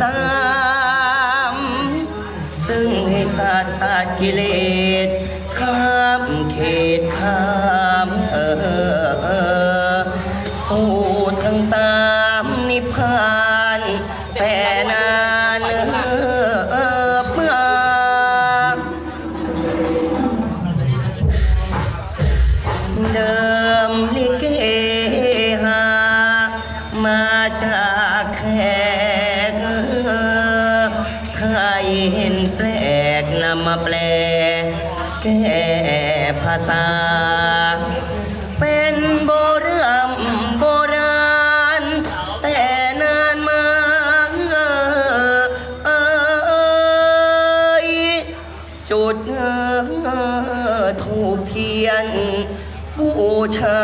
สามซึ่งให้สัตว์ตัดกิเลสข้ามเขตข้ามเออสู่ทั้งสามนิพพานแต่นานเออเออเมื่อเดิมลิเกหามาจากแขก ใครเห็นแปลกนำมาแปล แก้ภาษา เป็นโบราณโบราณ แต่นานมาเออเอยจุดเออถูกเทียนบูชา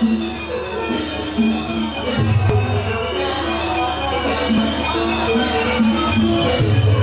Thank you.